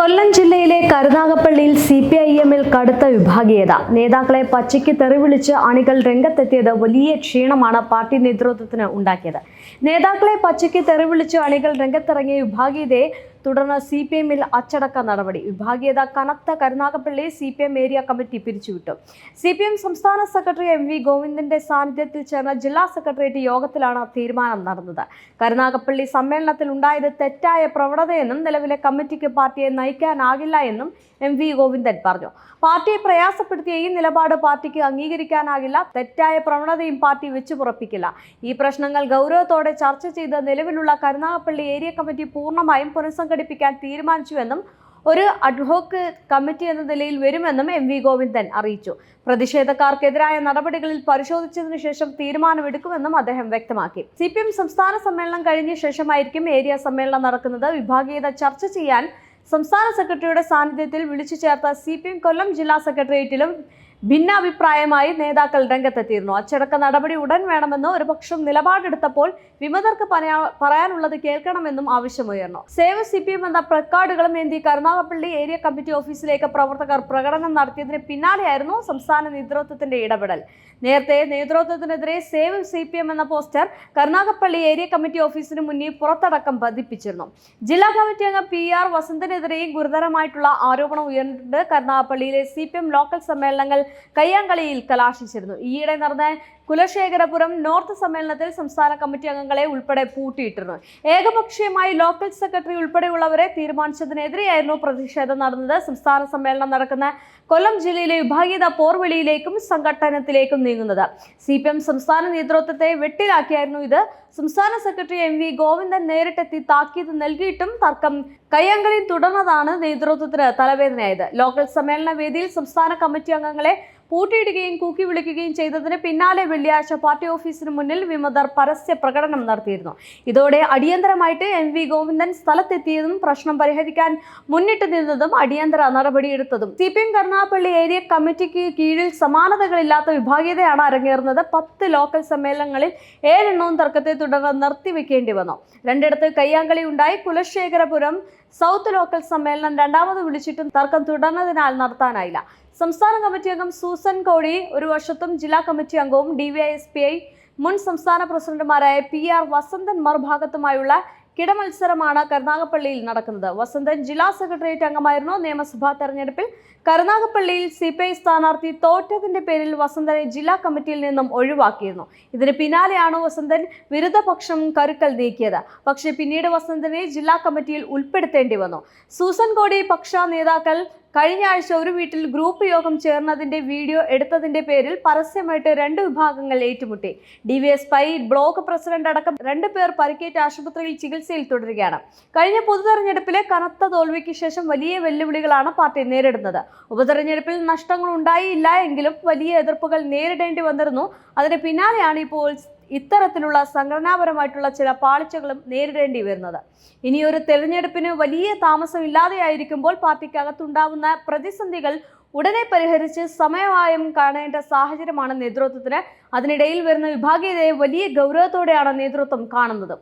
കൊല്ലം ജില്ലയിലെ കരുനാഗപ്പള്ളിയിൽ C P I എമ്മിൽ കടുത്ത വിഭാഗീയത. നേതാക്കളെ പച്ചയ്ക്ക് തെറിവിളിച്ച് അണികൾ രംഗത്തെത്തിയത് വലിയ ക്ഷീണമാണ് പാർട്ടി നേതൃത്വത്തിന് ഉണ്ടാക്കിയത്. നേതാക്കളെ പച്ചയ്ക്ക് തെറിവിളിച്ച് അണികൾ രംഗത്തിറങ്ങിയ വിഭാഗീയതയെ തുടർന്ന് സി പി എമ്മിൽ അച്ചടക്ക നടപടി. വിഭാഗീയത കനത്ത Karunagappally C P M area committee പിരിച്ചുവിട്ടു. സി പി എം സംസ്ഥാന സെക്രട്ടറി എം വി ഗോവിന്ദന്റെ സാന്നിധ്യത്തിൽ ചേർന്ന ജില്ലാ സെക്രട്ടേറിയറ്റ് യോഗത്തിലാണ് തീരുമാനം നടന്നത്. കരുനാഗപ്പള്ളി സമ്മേളനത്തിൽ ഉണ്ടായത് തെറ്റായ പ്രവണതയെന്നും നിലവിലെ കമ്മിറ്റിക്ക് പാർട്ടിയെ നയിക്കാനാകില്ല എന്നും എം വി ഗോവിന്ദൻ പറഞ്ഞു. പാർട്ടിയെ പ്രയാസപ്പെടുത്തിയ ഈ നിലപാട് പാർട്ടിക്ക് അംഗീകരിക്കാനാകില്ല. തെറ്റായ പ്രവണതയും പാർട്ടി വെച്ചു പുറപ്പിക്കില്ല. ഈ പ്രശ്നങ്ങൾ ഗൗരവത്തോടെ ചർച്ച ചെയ്ത് നിലവിലുള്ള കരുനാഗപ്പള്ളി ഏരിയ കമ്മിറ്റി പൂർണമായും പുനഃസംഘടിപ്പിക്കാൻ തീരുമാനിച്ചുവെന്നും ഒരു അഡ്ഹോക്ക് കമ്മിറ്റി എന്ന നിലയിൽ വരുമെന്നും എം വി ഗോവിന്ദൻ അറിയിച്ചു. പ്രതിഷേധക്കാർക്കെതിരായ നടപടികളിൽ പരിശോധിച്ചതിനു ശേഷം തീരുമാനമെടുക്കുമെന്നും അദ്ദേഹം വ്യക്തമാക്കി. സി പി എം സംസ്ഥാന സമ്മേളനം കഴിഞ്ഞ ശേഷമായിരിക്കും ഏരിയ സമ്മേളനം നടക്കുന്നത്. വിഭാഗീയത ചർച്ച ചെയ്യാൻ സംസ്ഥാന സെക്രട്ടറിയുടെ സാന്നിധ്യത്തിൽ വിളിച്ചു ചേർത്ത സി കൊല്ലം ജില്ലാ സെക്രട്ടേറിയറ്റിലും ഭിന്നാഭിപ്രായമായി നേതാക്കൾ രംഗത്തെത്തിയിരുന്നു. അച്ചടക്ക നടപടി ഉടൻ വേണമെന്ന് ഒരു പക്ഷം നിലപാടെടുത്തപ്പോൾ വിമതർക്ക് പറയാനുള്ളത് കേൾക്കണമെന്നും ആവശ്യമുയർന്നു. സേവ സി പി എം എന്ന പ്ലക്കാർഡുകളും ഏന്തി കരുനാഗപ്പള്ളി ഏരിയ കമ്മിറ്റി ഓഫീസിലേക്ക് പ്രവർത്തകർ പ്രകടനം നടത്തിയതിന് പിന്നാലെയായിരുന്നു സംസ്ഥാന നേതൃത്വത്തിന്റെ ഇടപെടൽ. നേരത്തെ നേതൃത്വത്തിനെതിരെ സേവ് സി പി എം എന്ന പോസ്റ്റർ കരുനാഗപ്പള്ളി ഏരിയ കമ്മിറ്റി ഓഫീസിന് മുന്നിൽ പുറത്തടക്കം പതിപ്പിച്ചിരുന്നു. ജില്ലാ കമ്മിറ്റി അംഗം പി ആർ വസന്തനെതിരെയും ഗുരുതരമായിട്ടുള്ള ആരോപണം ഉയർന്നിട്ടുണ്ട്. കരുനാഗപ്പള്ളിയിലെ സി പി എം ലോക്കൽ സമ്മേളനങ്ങൾ കയ്യാങ്കളിയിൽ കലാശിച്ചിരുന്നു. ഈയിടെ നടന്ന കുലശേഖരപുരം നോർത്ത് സമ്മേളനത്തിൽ സംസ്ഥാന കമ്മിറ്റി അംഗങ്ങളെ ഉൾപ്പെടെ പൂട്ടിയിട്ടിരുന്നു. ഏകപക്ഷീയമായി ലോക്കൽ സെക്രട്ടറി ഉൾപ്പെടെയുള്ളവരെ തീരുമാനിച്ചതിനെതിരെയായിരുന്നു പ്രതിഷേധം നടന്നത്. സംസ്ഥാന സമ്മേളനം നടക്കുന്ന കൊല്ലം ജില്ലയിലെ വിഭാഗീയത പോർവിളിയിലേക്കും സംഘട്ടനത്തിലേക്കും നീങ്ങുന്നത്. സി പി എം സംസ്ഥാന നേതൃത്വത്തെ വെട്ടിലാക്കിയായിരുന്നു ഇത്. സംസ്ഥാന സെക്രട്ടറി എം വി ഗോവിന്ദൻ നേരിട്ടെത്തി താക്കീത് നൽകിയിട്ടും തർക്കം കയ്യങ്കളിൽ തുടർന്നതാണ് നേതൃത്വത്തിന് തലവേദനയായത്. ലോക്കൽ സമ്മേളന വേദിയിൽ സംസ്ഥാന കമ്മിറ്റി അംഗങ്ങളെ പൂട്ടിയിടുകയും കൂക്കി വിളിക്കുകയും ചെയ്തതിന് പിന്നാലെ വെള്ളിയാഴ്ച പാർട്ടി ഓഫീസിന് മുന്നിൽ വിമതർ പരസ്യ പ്രകടനം നടത്തിയിരുന്നു. ഇതോടെ അടിയന്തരമായിട്ട് എം വി ഗോവിന്ദൻ സ്ഥലത്തെത്തിയതും പ്രശ്നം പരിഹരിക്കാൻ മുന്നിട്ട് നിന്നതും അടിയന്തര നടപടിയെടുത്തതും. C P M Karunagappally area കമ്മിറ്റിക്ക് കീഴിൽ സമാനതകളില്ലാത്ത വിഭാഗീയതയാണ് അരങ്ങേറുന്നത്. പത്ത് ലോക്കൽ സമ്മേളനങ്ങളിൽ ഏഴെണ്ണവും തർക്കത്തെ തുടർന്ന് നിർത്തിവെക്കേണ്ടി വന്നു. രണ്ടിടത്ത് കയ്യാങ്കളി ഉണ്ടായി. കുലശേഖരപുരം സൗത്ത് ലോക്കൽ സമ്മേളനം രണ്ടാമത് വിളിച്ചിട്ടും തർക്കം തുടർന്നതിനാൽ നടത്താനായില്ല. സംസ്ഥാന കമ്മിറ്റി അംഗം സൂസൻ കോടി ഒരു വർഷത്തും ജില്ലാ കമ്മിറ്റി അംഗവും ഡി മുൻ സംസ്ഥാന പ്രസിഡന്റുമാരായ പി ആർ വസന്തൻ മറുഭാഗത്തുമായുള്ള കിടമത്സരമാണ് കരുനാഗപ്പള്ളിയിൽ നടക്കുന്നത്. വസന്തൻ ജില്ലാ സെക്രട്ടേറിയറ്റ് അംഗമായിരുന്നു. നിയമസഭാ തെരഞ്ഞെടുപ്പിൽ കരുനാഗപ്പള്ളിയിൽ സി പി ഐ സ്ഥാനാർത്ഥി തോറ്റതിന്റെ പേരിൽ വസന്തനെ ജില്ലാ കമ്മിറ്റിയിൽ നിന്നും ഒഴിവാക്കിയിരുന്നു. ഇതിന് പിന്നാലെയാണ് വസന്തൻ വിരുദ്ധപക്ഷം കരുക്കൽ നീക്കിയത്. പക്ഷേ പിന്നീട് വസന്തനെ ജില്ലാ കമ്മിറ്റിയിൽ ഉൾപ്പെടുത്തേണ്ടി വന്നു. സൂസൻ കോടി പക്ഷ നേതാക്കൾ കഴിഞ്ഞ ആഴ്ച ഒരു വീട്ടിൽ ഗ്രൂപ്പ് യോഗം ചേർന്നതിന്റെ വീഡിയോ എടുത്തതിന്റെ പേരിൽ പരസ്യമായിട്ട് രണ്ട് വിഭാഗങ്ങൾ ഏറ്റുമുട്ടി. D V S Pai block president അടക്കം രണ്ട് പേർ പരിക്കേറ്റ് ആശുപത്രിയിൽ ചികിത്സയിൽ തുടരുകയാണ്. കഴിഞ്ഞ പൊതുതെരഞ്ഞെടുപ്പിലെ കനത്ത തോൽവിക്ക് ശേഷം വലിയ വെല്ലുവിളികളാണ് പാർട്ടി നേരിടുന്നത്. ഉപതെരഞ്ഞെടുപ്പിൽ നഷ്ടങ്ങൾ ഉണ്ടായില്ല എങ്കിലും വലിയ എതിർപ്പുകൾ നേരിടേണ്ടി വന്നിരുന്നു. അതിന് പിന്നാലെയാണ് ഇപ്പോൾ ഇത്തരത്തിലുള്ള സംഘടനാപരമായിട്ടുള്ള ചില പാളിച്ചകളും നേരിടേണ്ടി വരുന്നത്. ഇനിയൊരു തെരഞ്ഞെടുപ്പിന് വലിയ താമസമില്ലാതെയായിരിക്കുമ്പോൾ പാർട്ടിക്കകത്തുണ്ടാവുന്ന പ്രതിസന്ധികൾ ഉടനെ പരിഹരിച്ച് സമയമായും കാണേണ്ട സാഹചര്യമാണ് നേതൃത്വത്തിന്. അതിനിടയിൽ വരുന്ന വിഭാഗീയതയെ വലിയ ഗൗരവത്തോടെയാണ് നേതൃത്വം കാണുന്നത്.